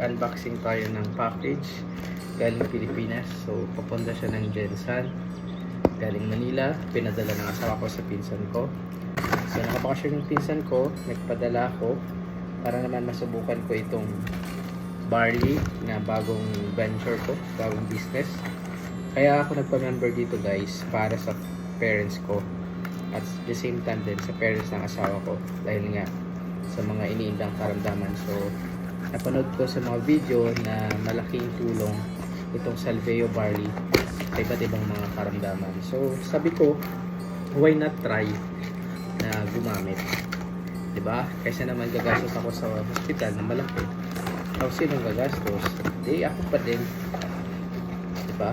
mag-unboxing tayo ng package galing Pilipinas. So, papunta siya ng Jensan. Galing Manila. Pinadala ng asawa ko sa pinsan ko. So, nakabakasyon yung pinsan ko. Nagpadala ako para naman masubukan ko itong barley na bagong venture ko, bagong business. Kaya ako nagpa-member dito guys para sa parents ko at the same time din sa parents ng asawa ko dahil nga sa mga iniindang karamdaman. So, napanood ko sa mga video na malaking tulong itong Salveo Barley sa iba't ibang mga karamdaman. So, sabi ko, why not try na gumamit? ba? Kaysa naman gagastos ako sa hospital na malaki. O sinong gagastos? Di ako pa din. 'Di ba?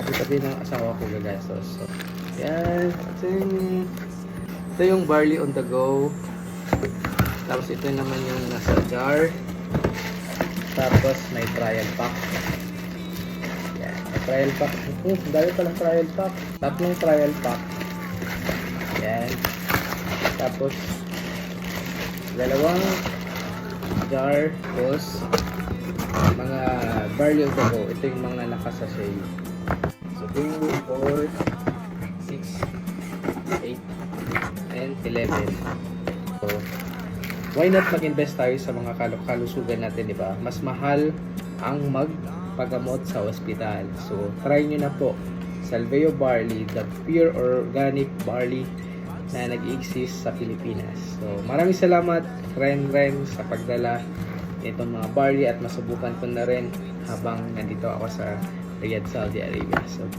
Pa din ang asawa ko gagastos. So, yan. Ito yung, ito yung barley on the go. Tapos ito naman yung nasa jar. Tapos may trial pack. Yan. May trial pack. Oh, dami palang trial pack. Tatlong trial pack. Yan. Tapos dalawang jar. Tapos mga barley on the. Ito yung mga nakasasay. So 2, 4, 6, 8, and 11. So, why not mag-invest tayo sa mga kal- kalusugan natin, di ba? Mas mahal ang magpagamot sa ospital. So, try nyo na po. Salveo Barley, the pure organic barley na nag-exist sa Pilipinas. So, maraming salamat, Ren Ren, sa pagdala nitong mga barley at masubukan ko na rin habang nandito ako sa Riyadh, Saudi Arabia. So,